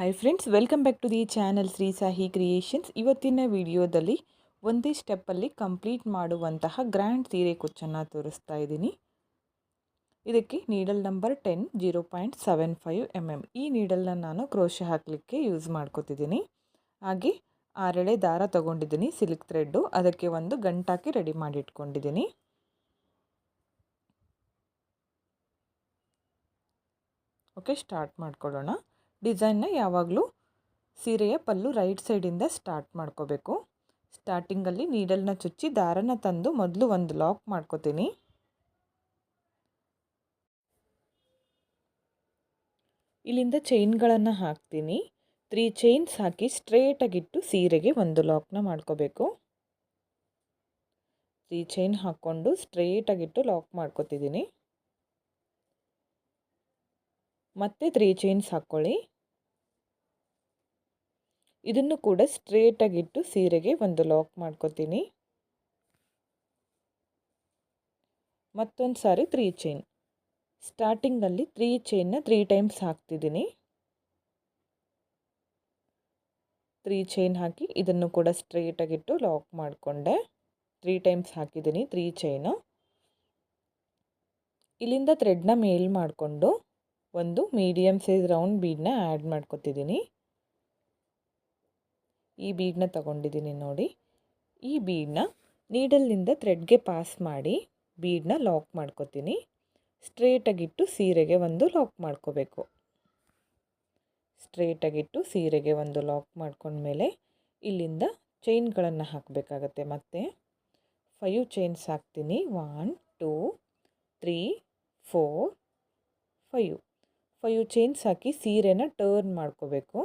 Hi friends welcome back to the channel Shri Sahi creations ಇವತ್ತಿನ ವಿಡಿಯೋದಲ್ಲಿ ಒಂದೇ ಸ್ಟೆಪ್ಪಲ್ಲಿ complete ಮಾಡುವಂತಹ ಗ್ರ್ಯಾಂಡ್ ಸೀರೆ ಕುಚ್ಚನ್ನು ತೋರಿಸ್ತಾ ಇದ್ದೀನಿ. ಇದಕ್ಕೆ needle number ten zero point seven five M M ಈ ನೀಡಲ್ನ ನಾನು ಕ್ರೋಶ ಹಾಕಲಿಕ್ಕೆ ಯೂಸ್ ಮಾಡ್ಕೋತಿದ್ದೀನಿ. ಹಾಗೆ ಆರೆಳೆ ದಾರ ತೊಗೊಂಡಿದ್ದೀನಿ ಸಿಲ್ಕ್ ಥ್ರೆಡ್ಡು ಅದಕ್ಕೆ ಒಂದು ಗಂಟಾಕಿ ರೆಡಿ ಮಾಡಿ ಇಟ್ಕೊಂಡಿದ್ದೀನಿ ಓಕೆ ಸ್ಟಾರ್ಟ್ ಮಾಡ್ಕೊಳ್ಳೋಣ. ಡಿಸೈನ್ನ ಯಾವಾಗಲೂ ಸೀರೆಯ ಪಲ್ಲು ರೈಟ್ ಸೈಡಿಂದ ಸ್ಟಾರ್ಟ್ ಮಾಡ್ಕೋಬೇಕು. ಸ್ಟಾರ್ಟಿಂಗಲ್ಲಿ ನೀಡಲ್ನ ಚುಚ್ಚಿ ದಾರನ ತಂದು ಮೊದಲು ಒಂದು ಲಾಕ್ ಮಾಡ್ಕೋತೀನಿ. ಇಲ್ಲಿಂದ ಚೈನ್ಗಳನ್ನು ಹಾಕ್ತೀನಿ. ತ್ರೀ ಚೈನ್ಸ್ ಹಾಕಿ ಸ್ಟ್ರೇಟಾಗಿಟ್ಟು ಸೀರೆಗೆ ಒಂದು ಲಾಕ್ನ ಮಾಡ್ಕೋಬೇಕು. ತ್ರೀ ಚೈನ್ ಹಾಕ್ಕೊಂಡು ಸ್ಟ್ರೇಟಾಗಿಟ್ಟು ಲಾಕ್ ಮಾಡ್ಕೋತಿದ್ದೀನಿ. ಮತ್ತೆ ತ್ರೀ ಚೈನ್ಸ್ ಹಾಕ್ಕೊಳ್ಳಿ. ಇದನ್ನು ಕೂಡ ಸ್ಟ್ರೇಟಾಗಿಟ್ಟು ಸೀರೆಗೆ ಒಂದು ಲಾಕ್ ಮಾಡ್ಕೋತೀನಿ. ಮತ್ತೊಂದು ಸಾರಿ ತ್ರೀ ಚೈನ್ ಸ್ಟಾರ್ಟಿಂಗಲ್ಲಿ ತ್ರೀ ಚೈನ್ನ ತ್ರೀ ಟೈಮ್ಸ್ ಹಾಕ್ತಿದ್ದೀನಿ. ತ್ರೀ ಚೈನ್ ಹಾಕಿ ಇದನ್ನು ಕೂಡ ಸ್ಟ್ರೇಟಾಗಿಟ್ಟು ಲಾಕ್ ಮಾಡಿಕೊಂಡೆ. ತ್ರೀ ಟೈಮ್ಸ್ ಹಾಕಿದ್ದೀನಿ ತ್ರೀ ಚೈನು ಇಲ್ಲಿಂದ ಥ್ರೆಡ್ನ ಮೇಲ್ ಮಾಡಿಕೊಂಡು ಒಂದು ಮೀಡಿಯಮ್ ಸೈಜ್ ರೌಂಡ್ ಬೀಡನ್ನ ಆ್ಯಡ್ ಮಾಡ್ಕೊತಿದ್ದೀನಿ. ಈ ಬೀಡನ್ನ ತಗೊಂಡಿದ್ದೀನಿ ನೋಡಿ. ಈ ಬೀಡನ್ನ ನೀಡಲ್ನಿಂದ ಥ್ರೆಡ್ಗೆ ಪಾಸ್ ಮಾಡಿ ಬೀಡನ್ನ ಲಾಕ್ ಮಾಡ್ಕೋತೀನಿ. ಸ್ಟ್ರೇಟಾಗಿಟ್ಟು ಸೀರೆಗೆ ಒಂದು ಲಾಕ್ ಮಾಡ್ಕೋಬೇಕು. ಸ್ಟ್ರೇಟಾಗಿಟ್ಟು ಸೀರೆಗೆ ಒಂದು ಲಾಕ್ ಮಾಡ್ಕೊಂಡ್ಮೇಲೆ ಇಲ್ಲಿಂದ ಚೈನ್ಗಳನ್ನು ಹಾಕಬೇಕಾಗತ್ತೆ ಮತ್ತೆ. ಫೈವ್ ಚೈನ್ಸ್ ಹಾಕ್ತೀನಿ. One two three four five five chains ಹಾಕಿ ಸೀರೆನ ಟರ್ನ್ ಮಾಡ್ಕೋಬೇಕು.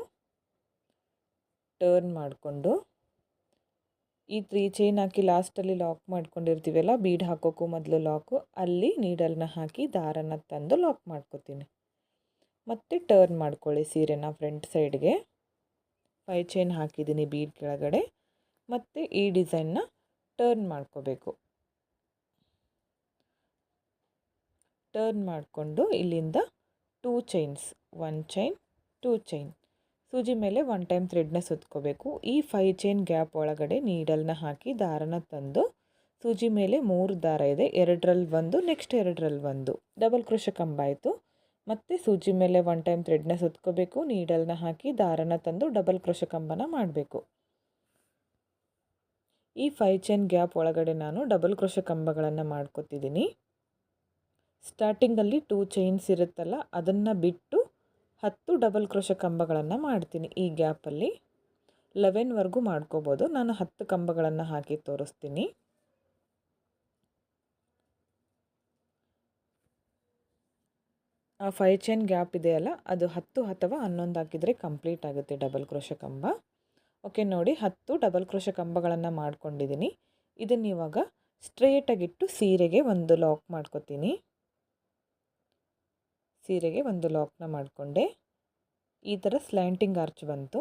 ಟರ್ನ್ ಮಾಡಿಕೊಂಡು ಈ ತ್ರೀ ಚೈನ್ ಹಾಕಿ ಲಾಸ್ಟಲ್ಲಿ ಲಾಕ್ ಮಾಡ್ಕೊಂಡಿರ್ತೀವಲ್ಲ ಬೀಡ್ ಹಾಕೋಕ್ಕೂ ಮೊದಲು ಲಾಕು ಅಲ್ಲಿ ನೀಡಲ್ನ ಹಾಕಿ ದಾರನ ತಂದು ಲಾಕ್ ಮಾಡ್ಕೋತೀನಿ. ಮತ್ತು ಟರ್ನ್ ಮಾಡ್ಕೊಳ್ಳಿ ಸೀರೆನ ಫ್ರಂಟ್ ಸೈಡ್ಗೆ ಫೈ ಚೈನ್ ಹಾಕಿದ್ದೀನಿ ಬೀಡ್ ಕೆಳಗಡೆ. ಮತ್ತು ಈ ಡಿಸೈನ್ನ ಟರ್ನ್ ಮಾಡ್ಕೋಬೇಕು. ಟರ್ನ್ ಮಾಡಿಕೊಂಡು ಇಲ್ಲಿಂದ two chains one chain two chain ಸೂಜಿ ಮೇಲೆ ಒನ್ ಟೈಮ್ ಥ್ರೆಡ್ನ ಸುತ್ಕೋಬೇಕು. ಈ ಫೈ ಚೈನ್ ಗ್ಯಾಪ್ ಒಳಗಡೆ ನೀಡಲ್ನ ಹಾಕಿ ದಾರನ ತಂದು ಸೂಜಿ ಮೇಲೆ ಮೂರು ದಾರ ಇದೆ. ಎರಡರಲ್ಲಿ ಒಂದು ನೆಕ್ಸ್ಟ್ ಎರಡರಲ್ಲಿ ಒಂದು. ಡಬಲ್ ಕ್ರೋಶ ಕಂಬ ಆಯಿತು. ಮತ್ತು ಸೂಜಿ ಮೇಲೆ ಒನ್ ಟೈಮ್ ಥ್ರೆಡ್ನ ಸುತ್ಕೋಬೇಕು. ನೀಡಲ್ನ ಹಾಕಿ ದಾರನ ತಂದು ಡಬಲ್ ಕ್ರೋಶ ಕಂಬನ ಮಾಡಬೇಕು. ಈ ಫೈ ಚೈನ್ ಗ್ಯಾಪ್ ಒಳಗಡೆ ನಾನು ಡಬಲ್ ಕ್ರೋಶ ಕಂಬಗಳನ್ನು ಮಾಡ್ಕೊತಿದ್ದೀನಿ ಸ್ಟಾರ್ಟಿಂಗಲ್ಲಿ ಟೂ ಚೈನ್ಸ್ ಇರುತ್ತಲ್ಲ, ಅದನ್ನು ಬಿಟ್ಟು ಹತ್ತು ಡಬಲ್ ಕ್ರೋಶ ಕಂಬಗಳನ್ನು ಮಾಡ್ತೀನಿ. ಈ ಗ್ಯಾಪಲ್ಲಿ ಲೆವೆನ್ವರೆಗೂ ಮಾಡ್ಕೋಬೋದು. ನಾನು ಹತ್ತು ಕಂಬಗಳನ್ನು ಹಾಕಿ ತೋರಿಸ್ತೀನಿ. ಆ ಫೈ ಚೈನ್ ಗ್ಯಾಪ್ ಇದೆಯಲ್ಲ ಅದು ಹತ್ತು ಅಥವಾ ಹನ್ನೊಂದು ಹಾಕಿದರೆ ಕಂಪ್ಲೀಟ್ ಆಗುತ್ತೆ ಡಬಲ್ ಕ್ರೋಶ ಕಂಬ. ಓಕೆ ನೋಡಿ ಹತ್ತು ಡಬಲ್ ಕ್ರೋಶ ಕಂಬಗಳನ್ನು ಮಾಡ್ಕೊಂಡಿದ್ದೀನಿ. ಇದನ್ನು ಇವಾಗ ಸ್ಟ್ರೇಟಾಗಿಟ್ಟು ಸೀರೆಗೆ ಒಂದು ಲಾಕ್ ಮಾಡ್ಕೊತೀನಿ. ಸೀರೆಗೆ ಒಂದು ಲಾಕ್ನ ಮಾಡಿಕೊಂಡೆ. ಈ ಥರ ಸ್ಲ್ಯಾಂಟಿಂಗ್ ಆರ್ಚ್ ಬಂತು.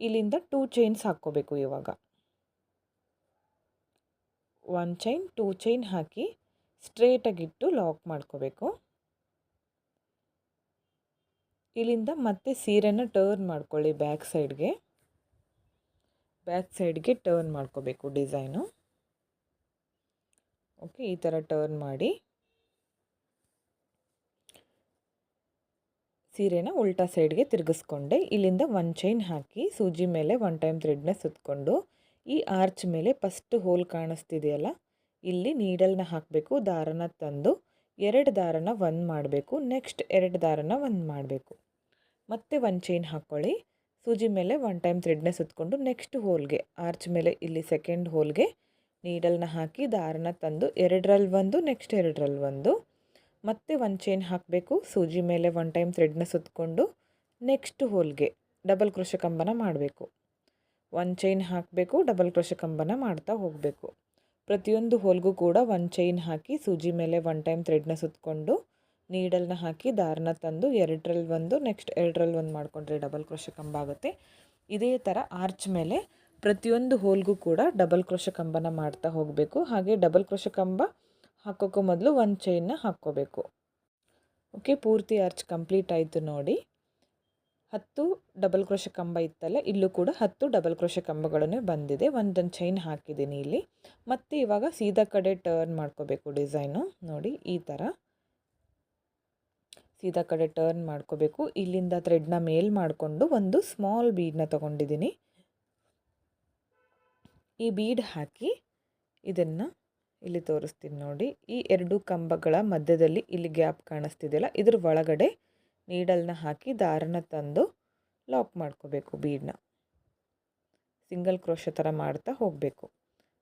ಇಲ್ಲಿಂದ ಟೂ ಚೈನ್ಸ್ ಹಾಕ್ಕೋಬೇಕು ಇವಾಗ. ಒನ್ ಚೈನ್ ಟೂ ಚೈನ್ ಹಾಕಿ ಸ್ಟ್ರೇಟಾಗಿಟ್ಟು ಲಾಕ್ ಮಾಡ್ಕೋಬೇಕು. ಇಲ್ಲಿಂದ ಮತ್ತೆ ಸೀರೆನ ಟರ್ನ್ ಮಾಡ್ಕೊಳ್ಳಿ ಬ್ಯಾಕ್ ಸೈಡ್ಗೆ ಬ್ಯಾಕ್ ಸೈಡ್ಗೆ ಟರ್ನ್ ಮಾಡ್ಕೋಬೇಕು ಡಿಸೈನು ಓಕೆ ಈ ಥರ ಟರ್ನ್ ಮಾಡಿ. ಸೀರೆನ ಉಲ್ಟಾ ಸೈಡ್ಗೆ ತಿರುಗಿಸ್ಕೊಂಡೆ. ಇಲ್ಲಿಂದ ಒನ್ ಚೈನ್ ಹಾಕಿ ಸೂಜಿ ಮೇಲೆ ಒನ್ ಟೈಮ್ ಥ್ರೆಡ್ನ ಸುತ್ತಕೊಂಡು ಈ ಆರ್ಚ್ ಮೇಲೆ ಫಸ್ಟ್ ಹೋಲ್ ಕಾಣಿಸ್ತಿದೆಯಲ್ಲ, ಇಲ್ಲಿ ನೀಡಲ್ನ ಹಾಕಬೇಕು, ದಾರನ ತಂದು, ಎರಡು ದಾರನ ಒಂದು ಮಾಡಬೇಕು, ನೆಕ್ಸ್ಟ್ ಎರಡು ದಾರನ ಒಂದು ಮಾಡಬೇಕು. ಮತ್ತೆ ಒನ್ ಚೈನ್ ಹಾಕ್ಕೊಳ್ಳಿ ಸೂಜಿ ಮೇಲೆ ಒನ್ ಟೈಮ್ ಥ್ರೆಡ್ನ ಸುತ್ತಕೊಂಡು ನೆಕ್ಸ್ಟ್ ಹೋಲ್ಗೆ, ಆರ್ಚ್ ಮೇಲೆ ಇಲ್ಲಿ ಸೆಕೆಂಡ್ ಹೋಲ್ಗೆ ನೀಡಲ್ನ ಹಾಕಿ, ದಾರನ ತಂದು ಎರಡರಲ್ಲಿ ಒಂದು, ನೆಕ್ಸ್ಟ್ ಎರಡರಲ್ಲಿ ಒಂದು. ಮತ್ತೆ ಒಂದು ಚೈನ್ ಹಾಕಬೇಕು. ಸೂಜಿ ಮೇಲೆ ಒನ್ ಟೈಮ್ ಥ್ರೆಡ್ನ ಸುತ್ತಕೊಂಡು ನೆಕ್ಸ್ಟ್ ಹೋಲ್ಗೆ ಡಬಲ್ ಕ್ರೋಶ ಕಂಬನ ಮಾಡಬೇಕು. ಒಂದು ಚೈನ್ ಹಾಕಬೇಕು ಡಬಲ್ ಕ್ರೋಶ ಕಂಬನ ಮಾಡ್ತಾ ಹೋಗಬೇಕು. ಪ್ರತಿಯೊಂದು ಹೋಲ್ಗೂ ಕೂಡ ಒಂದು ಚೈನ್ ಹಾಕಿ ಸೂಜಿ ಮೇಲೆ ಒನ್ ಟೈಮ್ ಥ್ರೆಡ್ನ ಸುತ್ತಕೊಂಡು ನೀಡಲ್ನ ಹಾಕಿ ದಾರನ ತಂದು ಎರಡರಲ್ಲಿ ಒಂದು ನೆಕ್ಸ್ಟ್ ಎರಡರಲ್ಲಿ ಒಂದು ಮಾಡಿಕೊಂಡ್ರೆ ಡಬಲ್ ಕ್ರೋಶ ಕಂಬ ಆಗುತ್ತೆ. ಇದೇ ಥರ ಆರ್ಚ್ ಮೇಲೆ ಪ್ರತಿಯೊಂದು ಹೋಲ್ಗೂ ಕೂಡ ಡಬಲ್ ಕ್ರೋಶ ಕಂಬನ ಮಾಡ್ತಾ ಹೋಗಬೇಕು. ಹಾಗೆ ಡಬಲ್ ಕ್ರೋಶ ಕಂಬ ಹಾಕೋಕ್ಕೂ ಮೊದಲು ಒಂದು ಚೈನ್ನ ಹಾಕ್ಕೋಬೇಕು. ಓಕೆ ಪೂರ್ತಿ ಅರ್ಚ್ ಕಂಪ್ಲೀಟ್ ಆಯಿತು ನೋಡಿ. ಹತ್ತು ಡಬಲ್ ಕ್ರೋಶ ಕಂಬ ಇತ್ತಲ್ಲ, ಇಲ್ಲೂ ಕೂಡ ಹತ್ತು ಡಬಲ್ ಕ್ರೋಶ ಕಂಬಗಳನ್ನೇ ಬಂದಿದೆ. ಒಂದೊಂದು ಚೈನ್ ಹಾಕಿದ್ದೀನಿ ಇಲ್ಲಿ. ಮತ್ತು ಇವಾಗ ಸೀದಾ ಕಡೆ ಟರ್ನ್ ಮಾಡ್ಕೋಬೇಕು ಡಿಸೈನು ನೋಡಿ, ಈ ಥರ ಸೀದಾ ಕಡೆ ಟರ್ನ್ ಮಾಡ್ಕೋಬೇಕು. ಇಲ್ಲಿಂದ ಥ್ರೆಡ್ನ ಮೇಲ್ ಮಾಡಿಕೊಂಡು ಒಂದು ಸ್ಮಾಲ್ ಬೀಡನ್ನ ತೊಗೊಂಡಿದ್ದೀನಿ. ಈ ಬೀಡ್ ಹಾಕಿ ಇದನ್ನು ಇಲ್ಲಿ ತೋರಿಸ್ತೀನಿ ನೋಡಿ. ಈ ಎರಡು ಕಂಬಗಳ ಮಧ್ಯದಲ್ಲಿ ಇಲ್ಲಿ ಗ್ಯಾಪ್ ಕಾಣಿಸ್ತಿದೆಯಲ್ಲ, ಇದ್ರ ಒಳಗಡೆ ನೀಡಲ್ನ ಹಾಕಿ ದಾರನ ತಂದು ಲಾಕ್ ಮಾಡ್ಕೋಬೇಕು ಬೀಡನ್ನ ಸಿಂಗಲ್ ಕ್ರೋಶ ಥರ ಮಾಡ್ತಾ ಹೋಗಬೇಕು.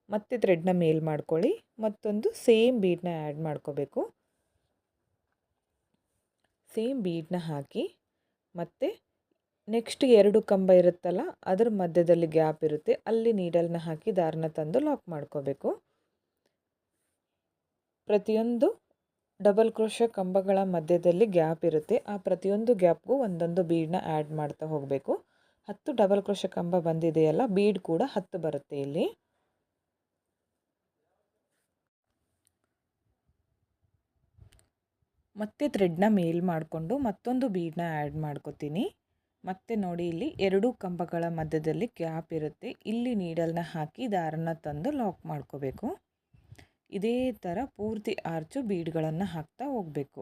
ಮತ್ತೆ ಥ್ರೆಡ್ನ ಮೇಲ್ ಮಾಡ್ಕೊಳ್ಳಿ, ಮತ್ತೊಂದು ಸೇಮ್ ಬೀಡನ್ನ ಆ್ಯಡ್ ಮಾಡ್ಕೋಬೇಕು. ಸೇಮ್ ಬೀಡನ್ನ ಹಾಕಿ ಮತ್ತೆ ನೆಕ್ಸ್ಟ್ ಎರಡು ಕಂಬ ಇರುತ್ತಲ್ಲ, ಅದರ ಮಧ್ಯದಲ್ಲಿ ಗ್ಯಾಪ್ ಇರುತ್ತೆ, ಅಲ್ಲಿ ನೀಡಲ್ನ ಹಾಕಿ ದಾರನ ತಂದು ಲಾಕ್ ಮಾಡ್ಕೋಬೇಕು. ಪ್ರತಿಯೊಂದು ಡಬಲ್ ಕ್ರೋಶ ಕಂಬಗಳ ಮಧ್ಯದಲ್ಲಿ ಗ್ಯಾಪ್ ಇರುತ್ತೆ. ಆ ಪ್ರತಿಯೊಂದು ಗ್ಯಾಪ್ಗೂ ಒಂದೊಂದು ಬೀಡನ್ನ ಆ್ಯಡ್ ಮಾಡ್ತಾ ಹೋಗಬೇಕು. ಹತ್ತು ಡಬಲ್ ಕ್ರೋಶ ಕಂಬ ಬಂದಿದೆಯಲ್ಲ ಬೀಡ್ ಕೂಡ ಹತ್ತು ಬರುತ್ತೆ ಇಲ್ಲಿ. ಮತ್ತೆ ಥ್ರೆಡ್ನ ಮೇಲ್ ಮಾಡಿಕೊಂಡು ಮತ್ತೊಂದು ಬೀಡನ್ನ ಆ್ಯಡ್ ಮಾಡ್ಕೋತೀನಿ. ಮತ್ತೆ ನೋಡಿ ಇಲ್ಲಿ ಎರಡು ಕಂಬಗಳ ಮಧ್ಯದಲ್ಲಿ ಗ್ಯಾಪ್ ಇರುತ್ತೆ. ಇಲ್ಲಿ ನೀಡಲ್ನ ಹಾಕಿ ದಾರನ ತಂದು ಲಾಕ್ ಮಾಡ್ಕೋಬೇಕು. ಇದೇ ಥರ ಪೂರ್ತಿ ಆರ್ಚು ಬೀಡ್ಗಳನ್ನು ಹಾಕ್ತಾ ಹೋಗಬೇಕು.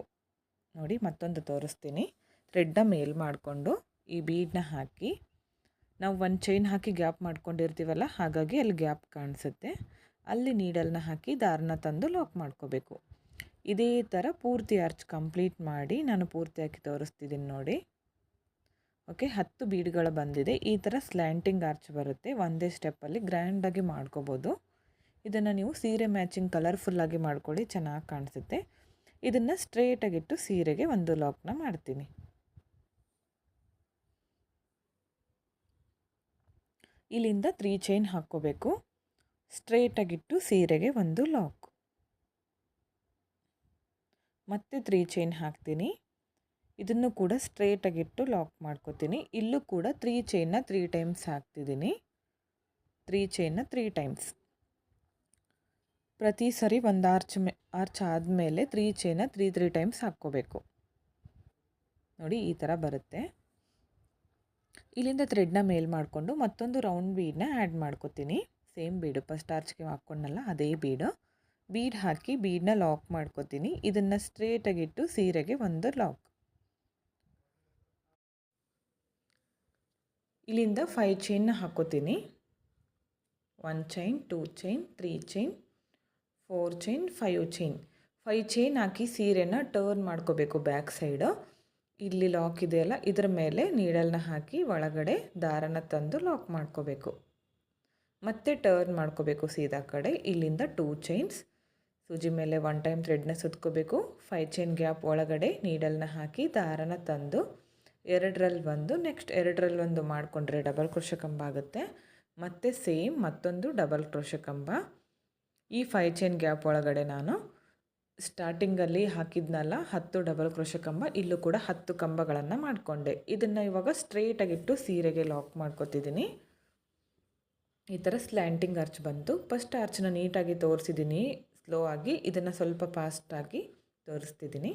ನೋಡಿ ಮತ್ತೊಂದು ತೋರಿಸ್ತೀನಿ. ಥ್ರೆಡ್ನ ಮೇಲ್ ಮಾಡಿಕೊಂಡು ಈ ಬೀಡನ್ನ ಹಾಕಿ, ನಾವು ಒಂದು ಚೈನ್ ಹಾಕಿ ಗ್ಯಾಪ್ ಮಾಡ್ಕೊಂಡಿರ್ತೀವಲ್ಲ, ಹಾಗಾಗಿ ಅಲ್ಲಿ ಗ್ಯಾಪ್ ಕಾಣಿಸುತ್ತೆ. ಅಲ್ಲಿ ನೀಡಲ್ನ ಹಾಕಿ ದಾರನ ತಂದು ಲಾಕ್ ಮಾಡ್ಕೋಬೇಕು. ಇದೇ ಥರ ಪೂರ್ತಿ ಆರ್ಚ್ ಕಂಪ್ಲೀಟ್ ಮಾಡಿ ನಾನು ಪೂರ್ತಿಯಾಗಿ ತೋರಿಸ್ತಿದ್ದೀನಿ ನೋಡಿ. ಓಕೆ, ಹತ್ತು ಬೀಡ್ಗಳು ಬಂದಿದೆ. ಈ ಥರ ಸ್ಲ್ಯಾಂಟಿಂಗ್ ಆರ್ಚ್ ಬರುತ್ತೆ. ಒಂದೇ ಸ್ಟೆಪ್ಪಲ್ಲಿ ಗ್ರ್ಯಾಂಡಾಗಿ ಮಾಡ್ಕೋಬೋದು. ಇದನ್ನು ನೀವು ಸೀರೆ ಮ್ಯಾಚಿಂಗ್ ಕಲರ್ಫುಲ್ಲಾಗಿ ಮಾಡ್ಕೊಳ್ಳಿ, ಚೆನ್ನಾಗಿ ಕಾಣಿಸುತ್ತೆ. ಇದನ್ನು ಸ್ಟ್ರೇಟಾಗಿಟ್ಟು ಸೀರೆಗೆ ಒಂದು ಲಾಕ್ನ ಮಾಡ್ತೀನಿ. ಇಲ್ಲಿಂದ ತ್ರೀ ಚೈನ್ ಹಾಕ್ಕೋಬೇಕು. ಸ್ಟ್ರೇಟಾಗಿಟ್ಟು ಸೀರೆಗೆ ಒಂದು ಲಾಕ್ ಮತ್ತೆ ತ್ರೀ ಚೈನ್ ಹಾಕ್ತೀನಿ. ಇದನ್ನು ಕೂಡ ಸ್ಟ್ರೇಟಾಗಿಟ್ಟು ಲಾಕ್ ಮಾಡ್ಕೋತೀನಿ. ಇಲ್ಲೂ ಕೂಡ ತ್ರೀ ಚೈನ್ನ ತ್ರೀ ಟೈಮ್ಸ್ ಹಾಕ್ತಿದ್ದೀನಿ. ತ್ರೀ ಚೈನ್ನ ತ್ರೀ ಟೈಮ್ಸ್ ಪ್ರತಿ ಸರಿ ಒಂದು ಆರ್ಚ್ ಮೇ, ಆರ್ಚ್ ಆದಮೇಲೆ ತ್ರೀ ಚೈನ ತ್ರೀ ತ್ರೀ ಟೈಮ್ಸ್ ಹಾಕ್ಕೋಬೇಕು. ನೋಡಿ ಈ ಥರ ಬರುತ್ತೆ. ಇಲ್ಲಿಂದ ಥ್ರೆಡ್ನ ಮೇಲ್ ಮಾಡಿಕೊಂಡು ಮತ್ತೊಂದು ರೌಂಡ್ ಬೀಡನ್ನ ಆ್ಯಡ್ ಮಾಡ್ಕೋತೀನಿ. ಸೇಮ್ ಬೀಡು ಫಸ್ಟ್ ಆರ್ಚ್ಗೆ ಹಾಕ್ಕೊಂಡಲ್ಲ ಅದೇ ಬೀಡು ಬೀಡ್ ಹಾಕಿ ಬೀಡನ್ನ ಲಾಕ್ ಮಾಡ್ಕೋತೀನಿ. ಇದನ್ನು ಸ್ಟ್ರೇಟಾಗಿಟ್ಟು ಸೀರೆಗೆ ಒಂದು ಲಾಕ್ ಇಲ್ಲಿಂದ ಫೈವ್ ಚೈನ್ನ ಹಾಕೋತೀನಿ. One chain two chain three chain four chain five chain five chain ಹಾಕಿ ಸೀರೆನ ಟರ್ನ್ ಮಾಡ್ಕೋಬೇಕು ಬ್ಯಾಕ್ ಸೈಡು. ಇಲ್ಲಿ ಲಾಕ್ ಇದೆಯಲ್ಲ ಇದರ ಮೇಲೆ ನೀಡಲ್ನ ಹಾಕಿ ಒಳಗಡೆ ದಾರನ ತಂದು ಲಾಕ್ ಮಾಡ್ಕೋಬೇಕು. ಮತ್ತೆ ಟರ್ನ್ ಮಾಡ್ಕೋಬೇಕು ಸೀದಾ ಕಡೆ. ಇಲ್ಲಿಂದ ಟೂ ಚೈನ್ಸ್. ಸೂಜಿ ಮೇಲೆ ಒನ್ ಟೈಮ್ ಥ್ರೆಡ್ನ ಸುತ್ಕೋಬೇಕು. ಫೈವ್ ಚೈನ್ ಗ್ಯಾಪ್ ಒಳಗಡೆ ನೀಡಲ್ನ ಹಾಕಿ ದಾರನ ತಂದು ಎರಡರಲ್ಲಿ ಒಂದು, ನೆಕ್ಸ್ಟ್ ಎರಡರಲ್ಲಿ ಒಂದು ಮಾಡಿಕೊಂಡ್ರೆ ಡಬಲ್ ಕ್ರೋಶ ಕಂಬ ಆಗುತ್ತೆ. ಮತ್ತು ಸೇಮ್ ಮತ್ತೊಂದು ಡಬಲ್ ಕ್ರೋಶ ಕಂಬ. ಈ ಫೈವ್ ಚೈನ್ ಗ್ಯಾಪ್ ಒಳಗಡೆ ನಾನು ಸ್ಟಾರ್ಟಿಂಗಲ್ಲಿ ಹಾಕಿದ್ನಲ್ಲ ಹತ್ತು ಡಬಲ್ ಕ್ರೋಶ ಕಂಬ, ಇಲ್ಲೂ ಕೂಡ ಹತ್ತು ಕಂಬಗಳನ್ನು ಮಾಡಿಕೊಂಡೆ. ಇದನ್ನು ಇವಾಗ ಸ್ಟ್ರೇಟಾಗಿಟ್ಟು ಸೀರೆಗೆ ಲಾಕ್ ಮಾಡ್ಕೊತಿದ್ದೀನಿ ಈ ಥರ ಸ್ಲ್ಯಾಂಟಿಂಗ್ ಅರ್ಚ್ ಬಂತು. ಫಸ್ಟ್ ಅರ್ಚನ್ನು ನೀಟಾಗಿ ತೋರಿಸಿದ್ದೀನಿ ಸ್ಲೋ ಆಗಿ. ಇದನ್ನು ಸ್ವಲ್ಪ ಫಾಸ್ಟಾಗಿ ತೋರಿಸ್ತಿದ್ದೀನಿ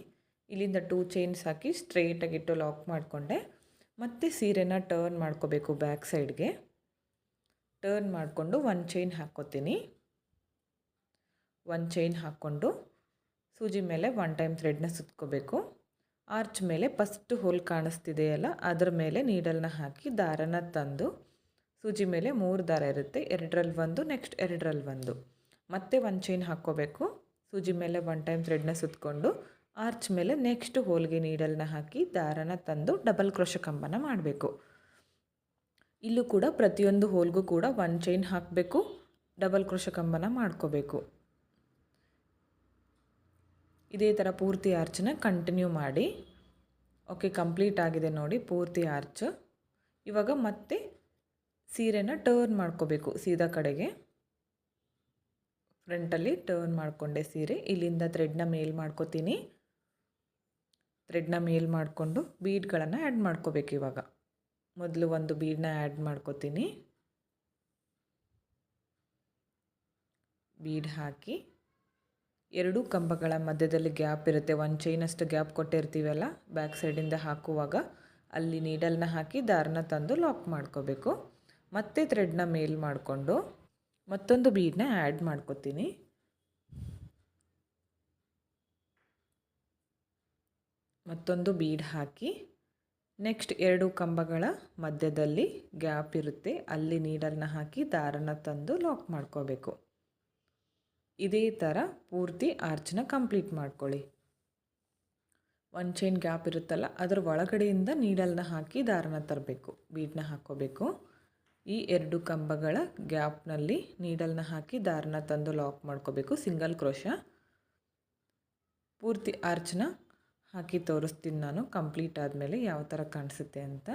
ಇಲ್ಲಿಂದ ಟೂ ಚೈನ್ಸ್ ಹಾಕಿ ಸ್ಟ್ರೇಟಾಗಿಟ್ಟು ಲಾಕ್ ಮಾಡಿಕೊಂಡೆ. ಮತ್ತು ಸೀರೆನ ಟರ್ನ್ ಮಾಡ್ಕೋಬೇಕು ಬ್ಯಾಕ್ ಸೈಡ್ಗೆ ಟರ್ನ್ ಮಾಡಿಕೊಂಡು ಒನ್ ಚೈನ್ ಹಾಕ್ಕೋತೀನಿ. ಒಂದು ಚೈನ್ ಹಾಕ್ಕೊಂಡು ಸೂಜಿ ಮೇಲೆ ಒನ್ ಟೈಮ್ ಥ್ರೆಡ್ನ ಸುತ್ಕೋಬೇಕು. ಆರ್ಚ್ ಮೇಲೆ ಫಸ್ಟ್ ಹೋಲ್ ಕಾಣಿಸ್ತಿದೆಯಲ್ಲ ಅದರ ಮೇಲೆ ನೀಡಲ್ನ ಹಾಕಿ ದಾರನ ತಂದು ಸೂಜಿ ಮೇಲೆ ಮೂರು ದಾರ ಇರುತ್ತೆ ಎರಡರಲ್ಲಿ ಒಂದು ನೆಕ್ಸ್ಟ್ ಎರಡರಲ್ಲಿ ಒಂದು. ಮತ್ತೆ ಒಂದು ಚೈನ್ ಹಾಕ್ಕೋಬೇಕು. ಸೂಜಿ ಮೇಲೆ ಒನ್ ಟೈಮ್ ಥ್ರೆಡ್ನ ಸುತ್ಕೊಂಡು ಆರ್ಚ್ ಮೇಲೆ ನೆಕ್ಸ್ಟ್ ಹೋಲ್ಗೆ ನೀಡಲ್ನ ಹಾಕಿ ದಾರನ ತಂದು ಡಬಲ್ ಕ್ರೋಶ ಕಂಬನ ಮಾಡಬೇಕು. ಇಲ್ಲೂ ಕೂಡ ಪ್ರತಿಯೊಂದು ಹೋಲ್ಗೂ ಕೂಡ ಒನ್ ಚೈನ್ ಹಾಕಬೇಕು ಡಬಲ್ ಕ್ರೋಶ ಕಂಬನ ಮಾಡ್ಕೋಬೇಕು. ಇದೇ ಥರ ಪೂರ್ತಿ ಆರ್ಚನ್ನ ಕಂಟಿನ್ಯೂ ಮಾಡಿ. ಓಕೆ ಕಂಪ್ಲೀಟ್ ಆಗಿದೆ ನೋಡಿ, ಪೂರ್ತಿ ಆರ್ಚ್ ಇವಾಗ ಮತ್ತೆ ಸೀರೆನ ಟರ್ನ್ ಮಾಡ್ಕೋಬೇಕು ಸೀದಾ ಕಡೆಗೆ. ಫ್ರಂಟಲ್ಲಿ ಟರ್ನ್ ಮಾಡಿಕೊಂಡೆ ಸೀರೆ, ಇಲ್ಲಿಂದ ಥ್ರೆಡ್ನ ಮೇಲ್ ಮಾಡ್ಕೋತೀನಿ. ಥ್ರೆಡ್ನ ಮೇಲ್ ಮಾಡಿಕೊಂಡು ಬೀಡ್ಗಳನ್ನು ಆ್ಯಡ್ ಮಾಡ್ಕೋಬೇಕು ಇವಾಗ. ಮೊದಲು ಒಂದು ಬೀಡನ್ನ ಆ್ಯಡ್ ಮಾಡ್ಕೋತೀನಿ. ಬೀಡ್ ಹಾಕಿ. ಎರಡೂ ಕಂಬಗಳ ಮಧ್ಯದಲ್ಲಿ ಗ್ಯಾಪ್ ಇರುತ್ತೆ. ಒಂದು ಚೈನಷ್ಟು ಗ್ಯಾಪ್ ಕೊಟ್ಟಿರ್ತೀವಲ್ಲ ಬ್ಯಾಕ್ ಸೈಡಿಂದ ಹಾಕುವಾಗ ಅಲ್ಲಿ ನೀಡಲ್ನ ಹಾಕಿ ದಾರನ ತಂದು ಲಾಕ್ ಮಾಡ್ಕೋಬೇಕು. ಮತ್ತೆ ಥ್ರೆಡ್ನ ಮೇಲ್ ಮಾಡಿಕೊಂಡು ಮತ್ತೊಂದು ಬೀಡನ್ನ ಆ್ಯಡ್ ಮಾಡ್ಕೋತೀನಿ. ಮತ್ತೊಂದು ಬೀಡ್ ಹಾಕಿ ನೆಕ್ಸ್ಟ್ ಎರಡು ಕಂಬಗಳ ಮಧ್ಯದಲ್ಲಿ ಗ್ಯಾಪ್ ಇರುತ್ತೆ. ಅಲ್ಲಿ ನೀಡಲ್ನ ಹಾಕಿ ದಾರನ ತಂದು ಲಾಕ್ ಮಾಡ್ಕೋಬೇಕು. ಇದೇ ಥರ ಪೂರ್ತಿ ಆರ್ಚನ್ನ ಕಂಪ್ಲೀಟ್ ಮಾಡ್ಕೊಳ್ಳಿ. ಒನ್ ಚೈನ್ ಗ್ಯಾಪ್ ಇರುತ್ತಲ್ಲ, ಅದರ ಒಳಗಡೆಯಿಂದ ನೀಡಲ್ನ ಹಾಕಿ ದಾರನ ತರಬೇಕು, ಬೀಟ್ನ ಹಾಕ್ಕೋಬೇಕು. ಈ ಎರಡು ಕಂಬಗಳ ಗ್ಯಾಪ್ನಲ್ಲಿ ನೀಡಲ್ನ ಹಾಕಿ ದಾರನ ತಂದು ಲಾಕ್ ಮಾಡ್ಕೋಬೇಕು ಸಿಂಗಲ್ ಕ್ರೋಶ ಪೂರ್ತಿ ಆರ್ಚನ್ನ ಹಾಕಿ ತೋರಿಸ್ತೀನಿ ನಾನು ಕಂಪ್ಲೀಟ್ ಆದಮೇಲೆ ಯಾವ ಥರ ಕಾಣಿಸುತ್ತೆ ಅಂತ.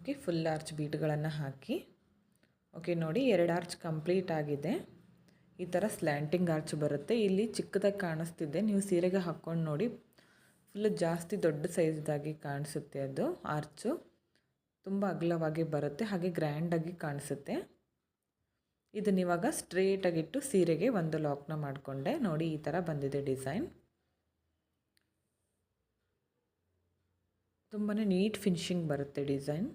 ಓಕೆ ಫುಲ್ ಆರ್ಚ್ ಬೀಟ್ಗಳನ್ನು ಹಾಕಿ. ಓಕೆ, ನೋಡಿ ಎರಡು ಆರ್ಚ್ ಕಂಪ್ಲೀಟ್ ಆಗಿದೆ. ಈ ಥರ ಸ್ಲ್ಯಾಂಟಿಂಗ್ ಆರ್ಚ್ ಬರುತ್ತೆ. ಇಲ್ಲಿ ಚಿಕ್ಕದಾಗಿ ಕಾಣಿಸ್ತಿದೆ. ನೀವು ಸೀರೆಗೆ ಹಾಕ್ಕೊಂಡು ನೋಡಿ. ಫುಲ್ ಜಾಸ್ತಿ ದೊಡ್ಡ ಸೈಜ್ದಾಗಿ ಕಾಣಿಸುತ್ತೆ ಅದು ಆರ್ಚು ತುಂಬ ಅಗಲವಾಗಿ ಬರುತ್ತೆ. ಹಾಗೆ ಗ್ರ್ಯಾಂಡಾಗಿ ಕಾಣಿಸುತ್ತೆ. ಇದನ್ನು ಇವಾಗ ಸ್ಟ್ರೇಟಾಗಿಟ್ಟು ಸೀರೆಗೆ ಒಂದು ಲಾಕ್ನ ಮಾಡಿಕೊಂಡೆ. ನೋಡಿ ಈ ಥರ ಬಂದಿದೆ ಡಿಸೈನ್ ತುಂಬಾ ನೀಟ್ ಫಿನಿಶಿಂಗ್ ಬರುತ್ತೆ ಡಿಸೈನ್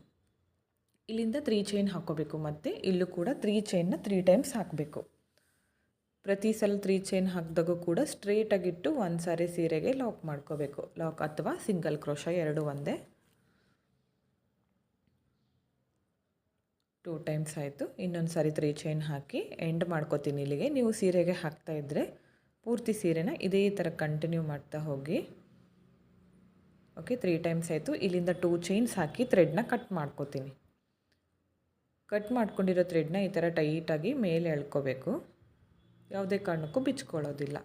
ಇಲ್ಲಿಂದ ತ್ರೀ ಚೈನ್ ಹಾಕ್ಕೋಬೇಕು ಮತ್ತು ಇಲ್ಲೂ ಕೂಡ ತ್ರೀ ಚೈನ್ನ ತ್ರೀ ಟೈಮ್ಸ್ ಹಾಕಬೇಕು. ಪ್ರತಿ ಸಲ ತ್ರೀ ಚೈನ್ ಹಾಕಿದಾಗ ಕೂಡ ಸ್ಟ್ರೇಟಾಗಿಟ್ಟು ಒಂದು ಸಾರಿ ಸೀರೆಗೆ ಲಾಕ್ ಮಾಡ್ಕೋಬೇಕು. ಲಾಕ್ ಅಥವಾ ಸಿಂಗಲ್ ಕ್ರೋಶ ಎರಡು ಒಂದೇ. ಟೂ ಟೈಮ್ಸ್ ಆಯಿತು. ಇನ್ನೊಂದು ಸಾರಿ ತ್ರೀ ಚೈನ್ ಹಾಕಿ ಎಂಡ್ ಮಾಡ್ಕೋತೀನಿ ಇಲ್ಲಿಗೆ. ನೀವು ಸೀರೆಗೆ ಹಾಕ್ತಾ ಇದ್ದರೆ ಪೂರ್ತಿ ಸೀರೆನ ಇದೇ ಥರ ಕಂಟಿನ್ಯೂ ಮಾಡ್ತಾ ಹೋಗಿ. ಓಕೆ ತ್ರೀ ಟೈಮ್ಸ್ ಆಯಿತು. ಇಲ್ಲಿಂದ ಟೂ ಚೈನ್ಸ್ ಹಾಕಿ ಥ್ರೆಡ್ನ ಕಟ್ ಮಾಡ್ಕೋತೀನಿ. ಕಟ್ ಮಾಡ್ಕೊಂಡಿರೋ ಥ್ರೆಡ್ನ ಈ ಥರ ಟೈಟಾಗಿ ಮೇಲೆ ಎಳ್ಕೋಬೇಕು. ಯಾವುದೇ ಕಾರಣಕ್ಕೂ ಬಿಚ್ಕೊಳ್ಳೋದಿಲ್ಲ.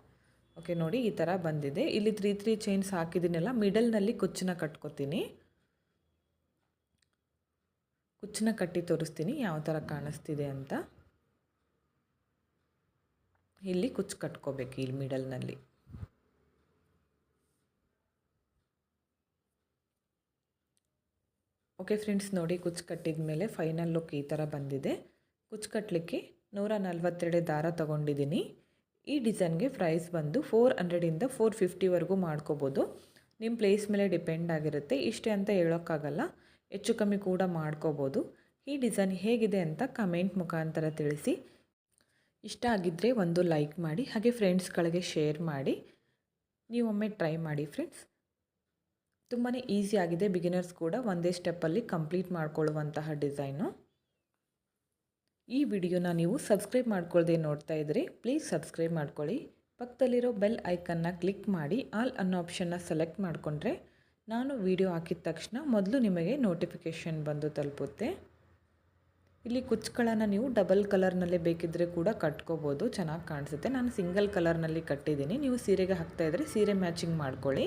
ಓಕೆ ನೋಡಿ ಈ ಥರ ಬಂದಿದೆ. ಇಲ್ಲಿ ತ್ರೀ ತ್ರೀ ಚೈನ್ಸ್ ಹಾಕಿದ್ದೀನಲ್ಲ ಮಿಡಲ್ನಲ್ಲಿ ಕುಚ್ಚನ್ನ ಕಟ್ಕೋತೀನಿ. ಕುಚ್ಚನ್ನ ಕಟ್ಟಿ ತೋರಿಸ್ತೀನಿ, ಯಾವ ಥರ ಕಾಣಿಸ್ತಿದೆ ಅಂತ. ಇಲ್ಲಿ ಕುಚ್ಚು ಕಟ್ಕೋಬೇಕು, ಇಲ್ಲಿ ಮಿಡಲ್ನಲ್ಲಿ ಓಕೆ ಫ್ರೆಂಡ್ಸ್ ನೋಡಿ ಕುಚ್ಚು ಕಟ್ಟಿದ ಮೇಲೆ ಫೈನಲ್ ಲುಕ್ ಈ ಥರ ಬಂದಿದೆ. ಕುಚ್ಚು ಕಟ್ಟಲಿಕ್ಕೆ ನೂರ ನಲ್ವತ್ತೆರಡು ದಾರ ತೊಗೊಂಡಿದ್ದೀನಿ. ಈ ಡಿಸೈನ್ಗೆ ಪ್ರೈಸ್ ಬಂದು ಫೋರ್ ಹಂಡ್ರೆಡಿಂದ ಫೋರ್ ಫಿಫ್ಟಿವರೆಗೂ ಮಾಡ್ಕೋಬೋದು. ನಿಮ್ಮ ಪ್ಲೇಸ್ ಮೇಲೆ ಡಿಪೆಂಡ್ ಆಗಿರುತ್ತೆ. ಇಷ್ಟೇ ಅಂತ ಹೇಳೋಕ್ಕಾಗಲ್ಲ. ಹೆಚ್ಚು ಕಮ್ಮಿ ಕೂಡ ಮಾಡ್ಕೋಬೋದು. ಈ ಡಿಸೈನ್ ಹೇಗಿದೆ ಅಂತ ಕಮೆಂಟ್ ಮುಖಾಂತರ ತಿಳಿಸಿ. ಇಷ್ಟ ಆಗಿದ್ದರೆ ಒಂದು ಲೈಕ್ ಮಾಡಿ, ಹಾಗೆ ಫ್ರೆಂಡ್ಸ್ಗಳಿಗೆ ಶೇರ್ ಮಾಡಿ. ನೀವೊಮ್ಮೆ ಟ್ರೈ ಮಾಡಿ ಫ್ರೆಂಡ್ಸ್ ತುಂಬಾ ಈಸಿ ಆಗಿದೆ. ಬಿಗಿನರ್ಸ್ ಕೂಡ ಒಂದೇ ಸ್ಟೆಪ್ಪಲ್ಲಿ ಕಂಪ್ಲೀಟ್ ಮಾಡ್ಕೊಳ್ಳುವಂತಹ ಡಿಸೈನು ಈ ವಿಡಿಯೋನ ನೀವು ಸಬ್ಸ್ಕ್ರೈಬ್ ಮಾಡ್ಕೊಳ್ಳದೆ ನೋಡ್ತಾ ಇದ್ರಿ ಪ್ಲೀಸ್ ಸಬ್ಸ್ಕ್ರೈಬ್ ಮಾಡ್ಕೊಳ್ಳಿ. ಪಕ್ಕದಲ್ಲಿರೋ ಬೆಲ್ ಐಕನ್ನ ಕ್ಲಿಕ್ ಮಾಡಿ ಆಲ್ ಅನ್ನೋ ಆಪ್ಷನ್ನ ಸೆಲೆಕ್ಟ್ ಮಾಡಿಕೊಂಡ್ರೆ ನಾನು ವಿಡಿಯೋ ಹಾಕಿದ ತಕ್ಷಣ ಮೊದಲು ನಿಮಗೆ ನೋಟಿಫಿಕೇಷನ್ ಬಂದು ತಲುಪುತ್ತೆ. ಇಲ್ಲಿ ಕುಚ್ಚುಗಳನ್ನು ನೀವು ಡಬಲ್ ಕಲರ್ನಲ್ಲೇ ಬೇಕಿದ್ದರೆ ಕೂಡ ಕಟ್ಕೋಬೋದು, ಚೆನ್ನಾಗಿ ಕಾಣಿಸುತ್ತೆ. ನಾನು ಸಿಂಗಲ್ ಕಲರ್ನಲ್ಲಿ ಕಟ್ಟಿದ್ದೀನಿ. ನೀವು ಸೀರೆಗೆ ಹಾಕ್ತಾಯಿದ್ರೆ ಸೀರೆ ಮ್ಯಾಚಿಂಗ್ ಮಾಡ್ಕೊಳ್ಳಿ.